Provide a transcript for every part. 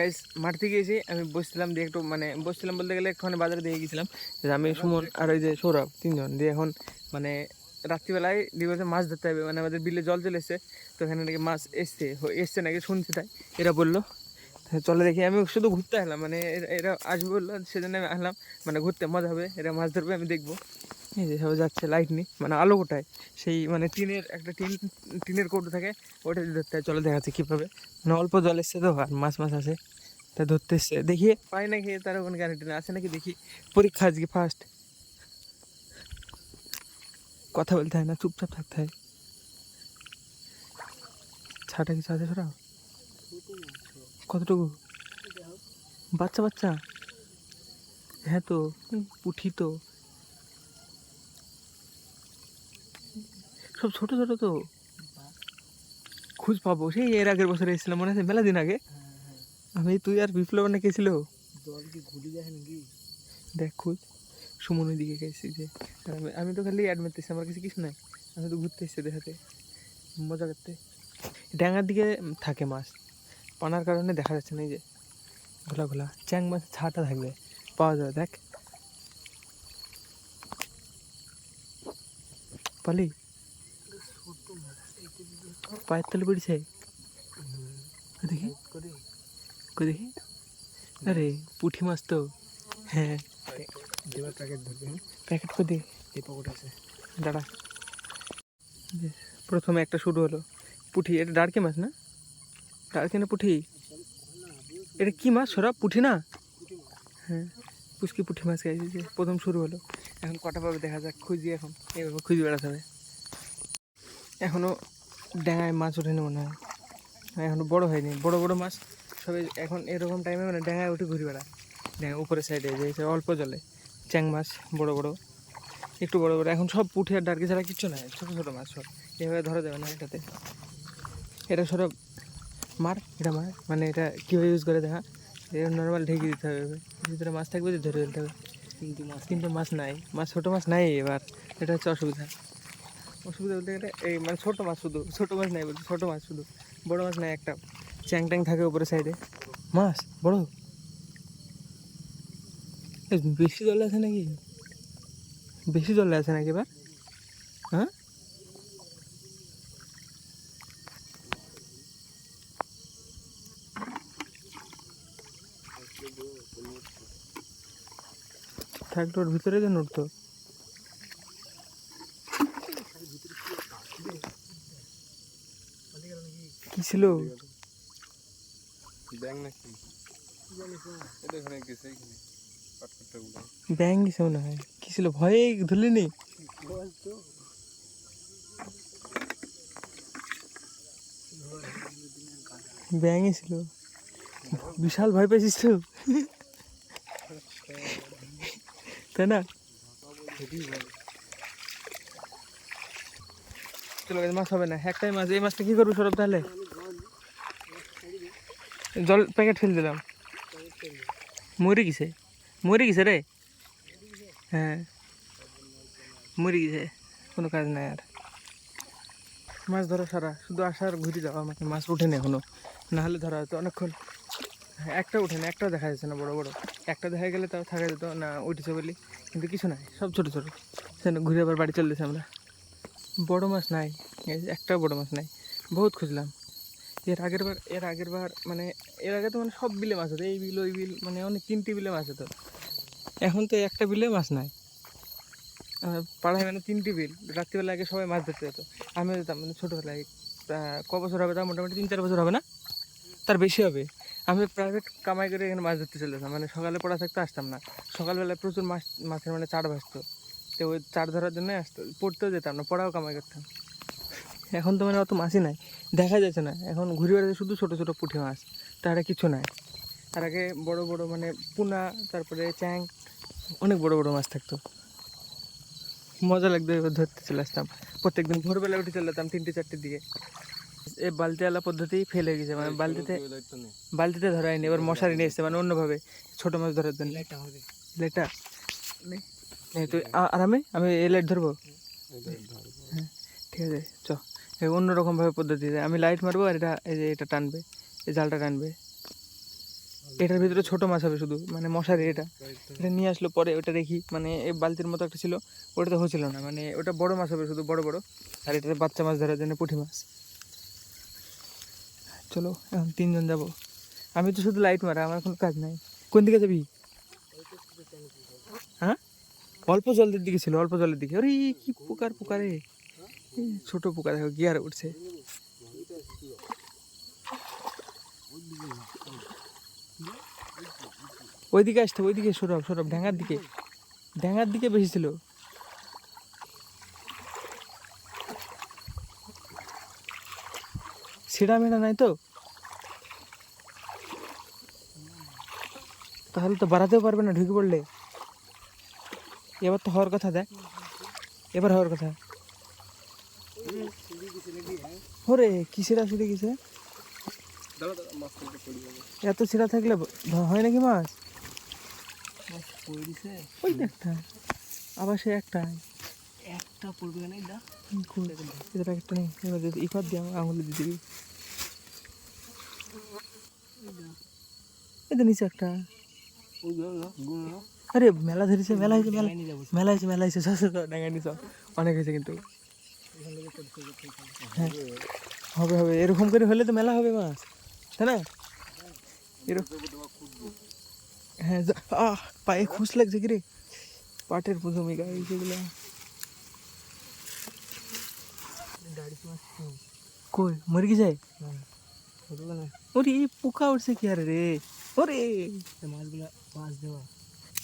Guys মাঠ থেকে আমি বসছিলাম দিয়ে একটু মানে বসছিলাম বলতে গেলে ওখানে বাজারে দিয়ে গেছিলাম। আমি, সুমন আর ওই যে সৌরভ তিনজন দিয়ে এখন মানে রাত্রিবেলায় বলছে মাছ ধরতে হবে মানে আমাদের বিলে জল চলে এসছে, তো এখানে নাকি মাছ এসছে এসছে নাকি শুনছি তাই, এরা বলল। চলে দেখি, আমি শুধু ঘুরতে আসলাম মানে এরা আসবে বলল, সেজন্য আমি আসলাম মানে ঘুরতে মজা হবে, এরা মাছ ধরবে, আমি দেখব। এই যে যাচ্ছে লাইট নিয়ে মানে আলো কোটায় সেই মানে টিনের একটা টিন, টিনের কৌটো থাকে ওটা ধরতে হয়। চলো দেখাচ্ছে কীভাবে। মানে অল্প জল এসছে তো, আর মাছ মাছ আছে। তা ধরতে এসছে। দেখি, পাই না খেয়ে তার ওখানে গ্যারান্টি না আছে নাকি দেখি। পরীক্ষা আজকে ফার্স্ট কথা বলতে হয় না, চুপচাপ থাকতে হয়। ছাটা কিছু আছে সরা কতটুকু? বাচ্চা বাচ্চা? হ্যাঁ তো পুঁঠি তো। সব ছোট ছোট তো। খুঁজ পাবো। সেই এর আগের বছরে এসেছিলাম মনে আছে? মেলা দিন আগে। আমি তুই আর বিপ্লব না গেছিল দেখ খুঁজ। সুমনের দিকে গেছি যে আমি তো খালি অ্যাডমিট দিচ্ছি আমার কাছে কিছু নাই। আমি তো ঘুরতে এসেছি দেখাতে মজা করতে। ড্যাঙার দিকে থাকে মাছ। পানার কারণে দেখা যাচ্ছে না এই যে। ঘোলা ঘোলা। চ্যাং মাছ ছাটা থাকবে। পাওয়া যাবে দেখ। পালি ছোট মাছ এইটা যদি পায়ের তলে পড়েছে দেখি? কই দেখি? আরে পুঁটি মাছ তো। হ্যাঁ। দেবার প্যাকেট ধরবে প্যাকেট করে এই পকেট আছে। দাঁড়া। প্রথমে একটা শুরু হলো। পুঁঠি এটা ডারকে মাছ না? ডারকে না পুঁঠি? এটা কি মাছ? সরা পুঁঠি না? হ্যাঁ পুচকি পুঁঠি মাছ খাইছি যে প্রথম শুরু হলো। এখন কটা পাবে দেখা যাক খুঁজি এখন। এইভাবে খুঁজে বেড়াতে হবে। এখনও ড্যাঙায় মাছ ওঠেনি মনে হয়। হ্যাঁ, এখনও বড় হয়নি। বড় বড় মাছ সবাই এখন এরকম টাইমে মানে ড্যাঙায় উঠে ঘুরে বেড়ায় ড্যাঙা উপরের সাইডে যে যে অল্প জলে চ্যাং মাছ বড় বড় একটু বড় বড়। এখন সব পুঁঠি আর ডার্কি ছাড়া কিচ্ছু নাই ছোটো ছোটো মাছ সব। এভাবে ধরা যাবে না এটাতে। এটা সব মার এটা মার। মানে এটা কীভাবে ইউজ করে দেখা? এটা নর্মাল ঢেকে দিতে হবে ভিতরে মাছ থাকবে তো ধরে ফেলতে হবে। কিন্তু মাছ কিন্তু মাছ নাই মাছ ছোটো মাছ নাই এবার। এটা হচ্ছে অসুবিধা। অসুবিধা বলতে গেলে এই মানে ছোটো মাছ শুধু, ছোটো মাছ নাই বলছি, ছোটো মাছ শুধু। বড়ো মাছ নাই একটা। চ্যাং ট্যাং থাকে উপরে সাইডে মাছ, বড়? বেশি জলে আছে নাকি? বেশি জলে আছে নাকি এবার? হ্যাঁ? থাকতো ওর ভিতরে যে নড়তো। কি ছিল? ব্যাং নাকি? গেছে ব্যাং মনে হয়। কি ছিল? ভয়ে ধরলি নি বল তো ব্যাঙই ছিল। বিশাল ভয় পেয়েছিস তো। তাই না? মাছ হবে না। একটাই মাছ। এই মাছটা কি করব সরব তাহলে? জল প্যাকেট ফেল দিলাম। মরে গেছে? মরে গেছে রে? হ্যাঁ। মরে গেছে। কোনো কাজ নাই আর। মাছ ধরা সারা। শুধু আসার ঘুরে যাওয়া আমাকে মাছ ওঠেনি এখনও। না হলে ধরা হতো অনেকক্ষণ। হ্যাঁ, একটা ওঠেনি একটাও দেখা যাচ্ছে না বড় বড়। একটা দেখা গেলে তাও থাকা যেত না উঠেছে বলি। কিন্তু কিছু নাই সব ছোট ছোট। সেখানে ঘুরে আবার বাড়ি চলতেছে আমরা। বড় মাছ নাই একটাও বড় মাছ নাই। বহুত খুঁজলাম। এর আগের বার, এর আগের বার মানে এর আগে তো মানে সব বিলে মাছ হতো এই বিল, ওই বিল মানে অনেক তিনটি বিলে মাছ হতো এখন তো একটা বিলে মাছ নাই। পাড়ায় মানে তিনটি বিল, রাত্রিবেলা আগে সবাই মাছ ধরতে যেত। আমিও যেতাম মানে ছোটোবেলায় ক বছর হবে তা মোটামুটি তিন, চার বছর হবে না? তার বেশি হবে। আমি প্রাইভেট কামাই করে এখানে মাছ ধরতে চলে যেতাম মানে সকালে পড়া থাকতে আসতাম না। সকালবেলায় প্রচুর মাছ, মাছের মানে চার ভাসতো। তো ওই চার ধরার জন্যই আসতো, পড়তেও যেতাম না, পড়াও কামাই করতাম। এখন তো মানে অত মাছই নাই। দেখা যাচ্ছে না। এখন ঘুরে বেড়াতে শুধু ছোটো ছোটো পুঁটি মাছ তার কিছু নাই। তার আগে বড় বড় মানে পুনা তারপরে চ্যাং অনেক বড় বড় মাছ থাকতো। মজা লাগতো এবার ধরতে চলে আসতাম। প্রত্যেকদিন ভোরবেলা উঠে চলে যেতাম তিনটে চারটের দিকে। এই বালতিওয়ালা পদ্ধতি ফেল হয়ে গেছে। মানে বালতিতে বালতিতে বালতিতে ধরায়নি এবার মশারি নিয়ে এসছে। মানে অন্যভাবে ছোটো মাছ ধরার জন্য। লেটা তুই আরামে? আমি এ লাইট ধরবো? হ্যাঁ ঠিক আছে চ। অন্যরকমভাবে পদ্ধতিতে আমি লাইট মারবো আর এটা, এই যে এটা টানবে, এই জালটা টানবে। এটার ভিতরে ছোট মাছ হবে শুধু মানে মশারি এটা। এটা নিয়ে আসলো, পরে ওটা দেখি মানে এই বালতির মতো একটা ছিল, ওটাতে হচ্ছিল না। মানে ওটা বড় মাছ হবে শুধু, বড় বড়। আর এটাতে বাচ্চা মাছ ধরার জন্য পুঁটি মাছ। চলো, এখন তিনজন যাব। আমি তো শুধু লাইট মারা, আমার কোনো কাজ নাই। কোন দিকে যাবি? হ্যাঁ? অল্প জলের দিকে ছিল, অল্প জলের দিকে। আরে, কি পোকার পোকারে ছোট পোকা, দেখো, গিয়ার উঠছে। ওইদিকে আসতে ওইদিকে সরব সরব ড্যাঙ্গার দিকে। ড্যাঙ্গার দিকে বেশি ছিল। সিঁড়া মেড়া নাই তো? তাহলে তো বাড়াতেও পারবে না ঢুকে পড়লে। এবার তো হওয়ার কথা, দেখ। এবার হওয়ার কথা। ওরে কি সিঁড়া সিঁড়ে গেছে? এত সিঁড়া থাকলে হয় নাকি মাছ? ওই একটা। আবার সে একটা। একটা পড়বে না একটা নেই। এবার যদি ইফাত দিয়ে আমার আঙুলে দিয়ে দিবি। নিচে একটা। আরে মেলা ধরেছে মেলা হয়েছে মেলা মেলা হয়েছে মেলা হয়েছে। ডাঙ্গা নিছ অনেক হয়েছে কিন্তু। হবে হবে। এরকম করে হলে তো মেলা হবে মাছ তাই না? এরকম হ্যাঁ যা- আহ, পায়ে খুশ লাগছে কি রে? পাটের প্রথমে গায়ে সেগুলো দাড়ি মাছ কই, মরে গেছে? পড়বে না ওরে, এই পোকা উঠছে কি আরে রে? ওরে। এই মাছগুলা মাছ দেওয়া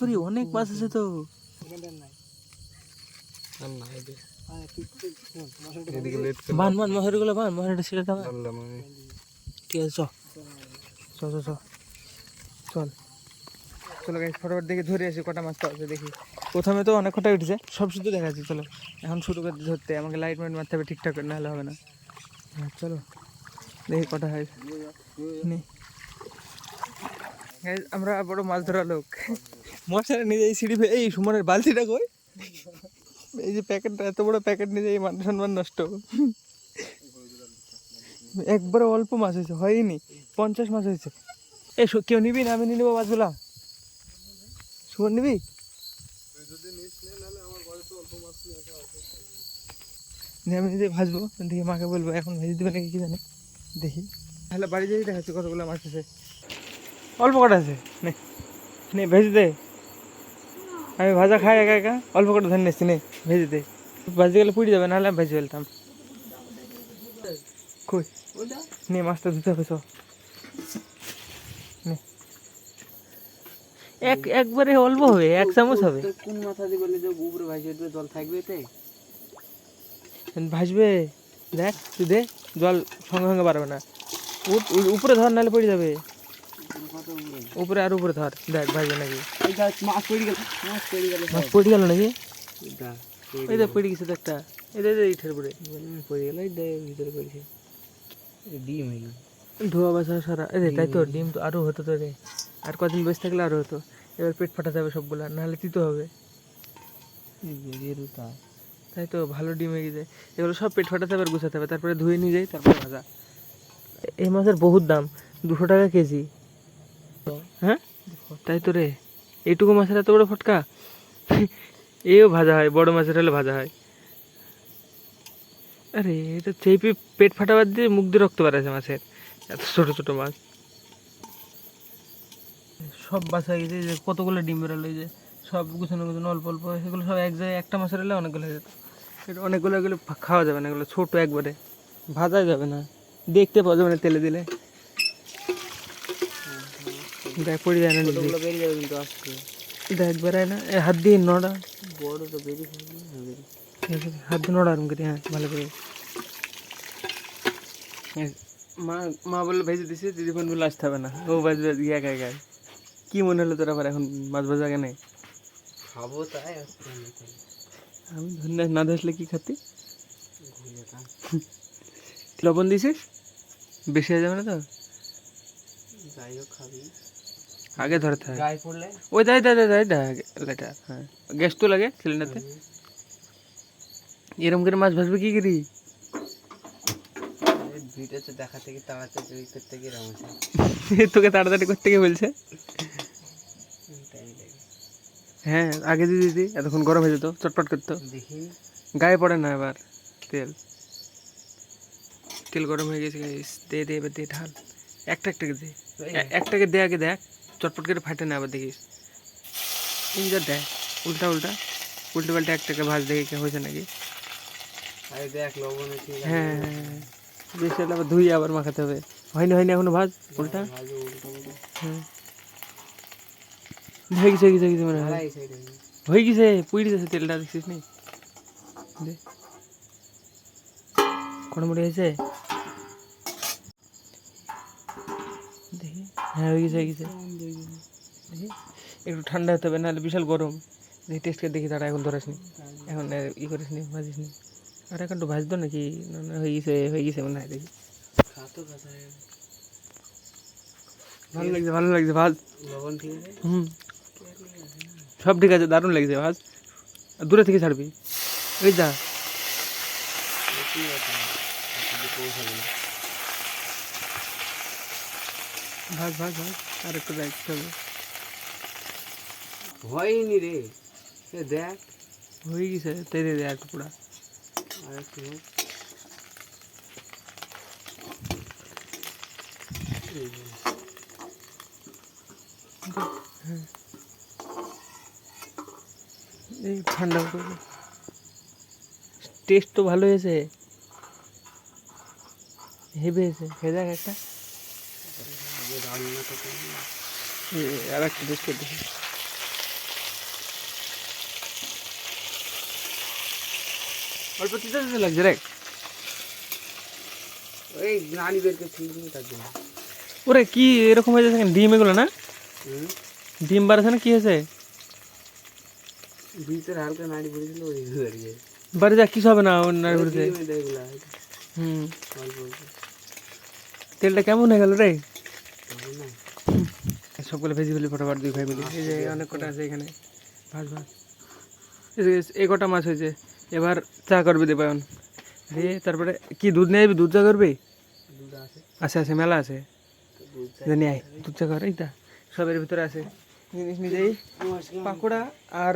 ওরে, অনেক মাছ আছে তো। এখানটা নাই না বান বান মহারিগুলো বান মহারিটা ছেড়ে দাও ঠিক আছে চ। চ চ চল। চলো গাইস ফটোফট দেখে ধরে আসি কটা মাছ পাওয়া দেখি। প্রথমে তো অনেক কটা উঠেছে সব শুধু দেখা যাচ্ছে চলো। এখন শুরু করতে ধরতে আমাকে লাইট মাইট মারতে হবে ঠিকঠাক করে, নাহলে হবে না। হ্যাঁ চলো। দেখি কটা হয়। নে। আমরা বড় মাছ ধরা লোক। মশারে নিজে এই সিঁড়ি এই সুমনের বালতিটা কই? এই যে প্যাকেটটা, এত বড় প্যাকেট নিয়ে এই মান সম্মান নষ্ট। একবারে অল্প মাছ হয়েছে, হয়নি। পঞ্চাশ মাছ হয়েছে। এ কেউ নিবি না? আমি নিয়ে নেব মাছগুলা। সুমন, নিবি? আমি নিজে ভাজবো দেখি মাকে বলব, এখন ভেজে দেবে নাকি কি জানি। দেখি। তাহলে বাড়ি যেই, দেখাচ্ছি কতগুলো মাছ আছে। অল্প কটা আছে। নে, ভেজে দে। আমি ভাজা খাই একা একা অল্প কটা ধরে নিচ্ছি নে ভেজে দে। ভাজতে গেলে পুড়ে যাবে নাহলে আমি ভেজে ফেলতাম। কই? নে মাছটা ধুতে হবে তো নে। এক একবারে অল্প হবে এক চামচ হবে। কোন মাথা দিয়ে বললি যে উপরে ভাসিয়ে দেবে জল থাকবে এতে ভাসবে দেখ তুই দে জল সঙ্গে সঙ্গে পারবে না। উপরে ধর নাহলে পড়ে যাবে। উপরে আর উপরে ধর দেখ ভাসবে নাকি। মাছ পড়ে গেল মাছ পড়ে গেল মাছ পড়ে গেল নাকি? এই দেখ পড়ে গেছে একটা এই দেখ ইটের উপরে। পড়ে গেল এই ভিতরে পড়েছে। ডিম হয়ে ধোয়া বাসা সারা। এই তাই তো ডিম। তো আরও হতো তো রে আর কদিন বেশ থাকলে আরও হতো। এবার পেট ফাটাতে হবে সবগুলা নাহলে তিতো হবে। তাই তো ভালো ডিম হয়ে গেছে। এগুলো সব পেট ফাটাতে হবে আর গুছাতে হবে। তারপরে ধুয়ে নিয়ে যাই তারপরে ভাজা। এই মাছের বহুত দাম দুশো টাকা কেজি। হ্যাঁ? তাই তো রে। এইটুকু মাছের এত বড় ফটকা? এও ভাজা হয়, বড় মাছের হলে ভাজা হয়। আরে, এটা চেপে পেট ফাটাবার দিয়ে মুখ দিয়ে রক্ত বেড়াচ্ছে মাছের। এত ছোট ছোট মাছ। সব বাসা গেছে যে কতগুলো ডিম বেরোলো যে সব গুছানো গুছানো, অল্প অল্প সেগুলো সব এক জায়গায় একটা মাছের হলে অনেকগুলো হয়ে যেত। এটা অনেকগুলো এগুলো খাওয়া যাবে না, এগুলো ছোট একবারে। ভাজা যাবে না। দেখতে পাওয়া যাবে না তেলে দিলে। দেখ পড়ে যায় না নিজে। ওগুলো বেরিয়ে যাবে কিন্তু আজকে। দেখ বেড়ায় না এ হাত দিয়ে নড়া। বড়টা বেরিয়ে থাকবে হ্যাঁ বেরিয়ে হাত দিয়ে নড়া আরম করি হ্যাঁ ভালো করে। হ্যাঁ, মা মা বলল ভেজে দিছি দিদি ফোন বলল আসতে হবে না। ও বাজবে আজকে একা একা। কি মনে হলো তোর আবার এখন মাছ ভাজা কেন খাব তাই আমি। ধন্য না ধরলে কি খাতি লবণ দিছিস? বেশি হয়ে যাবে না তো? যাই হোক খাবি। আগে ধরতে হয় গায়ে পড়লে? ওই দাই দাই দাই দাই লাইটা হ্যাঁ। গ্যাস তো লাগে সিলিন্ডারতে এরম করে মাছ ভাজবে কি করি? ভিডিওতে দেখা থেকে তাড়াতাড়ি করতে গিয়ে এরকম তোকে তাড়াতাড়ি করতে গিয়ে বলছে। হ্যাঁ আগে দিয়ে দিদি এতক্ষণ গরম হয়ে যেত চটপট করতো। দেখি। গায়ে পড়ে না এবার তেল। তেল গরম হয়ে গেছে দে দে এবার দে ঢাল। একটা একটাকে দে। একটাকে দে আগে দেখ। চটপট করে ফাটে না আবার দেখিস ইঞ্জার দেখ উল্টা উল্টা। উল্টে পাল্টে একটাকে ভাজ দেখে কে হয়েছে নাকি? হ্যাঁ হ্যাঁ হ্যাঁ। বেশি আবার ধুই আবার মাখাতে হবে। হয়নি হয়নি এখনও ভাজ? উল্টা? উল্টো হ্যাঁ। হয়ে গেছে হয়ে গেছে হয়ে গেছে মনে হয়। হয়ে গেছে পুড়ে গেছে তেলটা দেখছিস নি? কড়মড়ি হয়েছে? হ্যাঁ হয়ে গেছে হয়ে গেছে। একটু ঠান্ডা হতে হবে নাহলে বিশাল গরম। দেখি টেস্ট করে দেখি তারা এখন ধরাস নি। এখন ই করিস নি ভাজিস নি। আর এখন একটু ভাজতো নাকি? না হয়ে গেছে হয়ে গেছে মনে হয় দেখি। ভালো লাগছে ভালো লাগছে ভাজ। হুম। সব ঠিক আছে দারুণ লাগছে ভাজ। আর দূরে থেকে ছাড়বি। ওই যা। কি আছে যদি পৌঁছাবে না ভাজ ভাজ ভাজ আর একটু রাখতে হবে হয়নি রে এ দেখ হয়ে গেছে তাই দে দে একটু পুরা আর একটু হোক। এই যে, এই ঠান্ডা করবে টেস্ট তো ভালো হয়েছে হেভি হয়েছে খেয়ে দেখ একটা এই যে রান্নাটা করবি। এই আর একটা টেস্ট করে দেখি অল্প তিতা তিতা লাগছে রে ওই নানি বেরকে ছিঁড়ি তার জন্য ওরে কি এরকম হয়ে যাচ্ছে কেন? ডিম এগুলো না হুম ডিম বাড়াছে না কি হয়েছে ভিতরে হালকা নাড়ি পড়েছিল ওই হয়ে গেছে বাড়ি যা কিছু হবে না ওর নাড়ি পড়েছে ডিমে দেয় এগুলা, হুম অল্প অল্প। তেলটা কেমন হয়ে গেল রে তবে না সবগুলো ভেজি ফেলি ফটোফট দুই ভাই মিলে। এই যে অনেক কটা আছে এখানে। ভাজ ভাজ এই কটা মাছ হয়েছে। এবার চা করবে দেবায়ন দিয়ে তারপরে কি দুধ নিয়ে আসবি দুধ চা করবি? আছে আছে মেলা আছে। জানি আয় দুধ চা কর এইটা সবের ভিতরে আছে। জিনিস নিজেই। পাকোড়া আর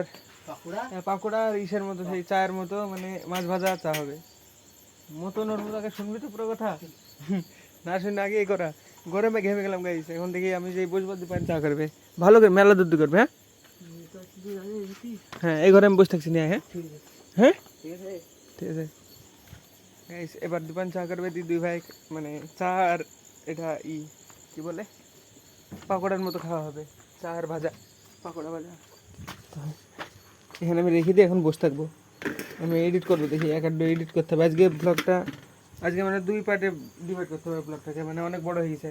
পাকুড়া? হ্যাঁ, পাকোড়া আর ইসের মতো সেই চায়ের মতো মানে মাছ ভাজা চা হবে। মতো নর্মদ আগে শুনবি তো পুরো কথা। না শুনে আগে এই করা। গরমে ঘেমে গেলাম গাইস এখন দেখি আমি যে বসবো দোকান চা করবে ভালো করে মেলা দুধ করবে হ্যাঁ? হ্যাঁ এই ঘরে আমি বসে থাকছি নিয়ে হ্যাঁ? হ্যাঁ? ঠিক আছে। ঠিক আছে। গাইস এবার দোকান চা করবে দি দুই ভাই মানে চা আর এটা ই কি বলে? পাকোড়ার মতো খাওয়া হবে চা আর ভাজা। পাকোড়া ভাজা। এখানে আমি রেখে দিয়ে এখন বসে থাকব। আমি এডিট করব দেখি এক আধ এডিট করতে হবে। আজকে ব্লগটা আজকে মানে দুই পার্টে ডিভাইড করতে হবে ব্লগটাকে মানে অনেক বড় হয়ে গেছে।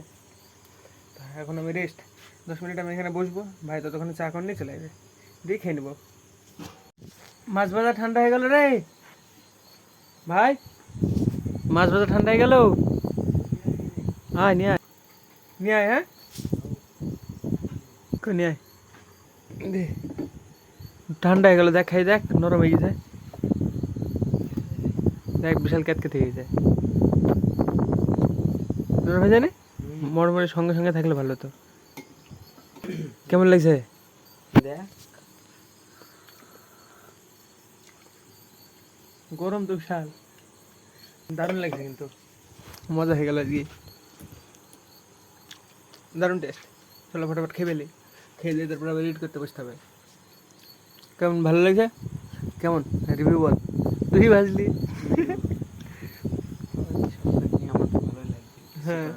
এখন আমি রেস্ট দশ মিনিট আমি এখানে বসবো, ভাই ততক্ষণে চা করে নিয়ে চলে যাবে দিয়ে নেব। মাছ ভাজা ঠান্ডা হয়ে গেল রে। ভাই, মাছ ভাজা ঠান্ডা হয়ে গেল? আয়, নিয়ে আয়। নিয়ে আয় হ্যাঁ? নিয়ে আয়। ঠান্ডা হয়ে গেল, দেখ, খাই, দেখ, নরম হয়ে গেছে। দেখ বিশাল ক্যাতকে থেকে যায়। না মরমরের সঙ্গে সঙ্গে থাকলে ভালো তো কেমন লাগছে? গরম তো বিশাল। দারুণ লাগছে কিন্তু। মজা হয়ে গেল আজকে। দারুণ টেস্ট চলো ফটাফট খেয়ে ফেলি। খেয়ে দিয়ে তারপর আবার এডিট করতে বসতে হবে। কেমন ভালো লাগছে? কেমন? রিভিউ বল। তুই ভাজলি আমার তো ভালোই লাগছে হ্যাঁ।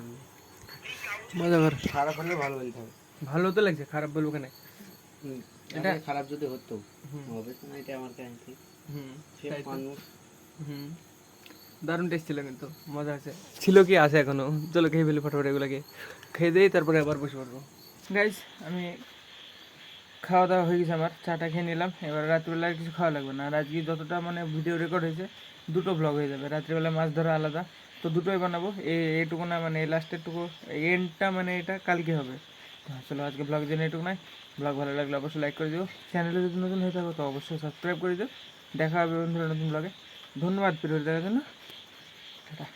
মজা কর। খারাপ হলে ভালো বলতে হবে। ভালো তো লাগছে খারাপ বলব কেন? এটা- খারাপ যদি হতো হবে না এটা আমার কাছে হুম। মানুষ। দারুণ টেস্ট ছিল কিন্তু মজা আছে। ছিল কি আছে এখনও। চলো খেয়ে ফেলি ফটোফট এগুলোকে। খেয়ে দিই তারপরে আবার বসে পড়ব। গাইজ আমি খাওয়া দাওয়া হয়ে গেছে আমার চাটা খেয়ে নিলাম। এবার রাত্রিবেলা কিছু খাওয়া লাগবে না। আর আজকে যতটা মানে ভিডিও রেকর্ড হয়েছে দুটো ব্লগ হয়ে যাবে। রাত্রিবেলা মাছ ধরা আলাদা তো দুটোই বানাবো। এই এইটুকু না মানে লাস্টের টুকু এন্ডটা মানে এটা কালকে হবে। আসলে আজকে ব্লগ জন্য এটুকু নয়। ব্লগ ভালো লাগলে অবশ্যই লাইক করে দিও। চ্যানেলে যদি নতুন হয়ে থাকো তো অবশ্যই সাবস্ক্রাইব করে দিও। দেখা হবে বন্ধুরা নতুন ব্লগে ধন্যবাদ ভিডিও দেখার জন্য। টাটা।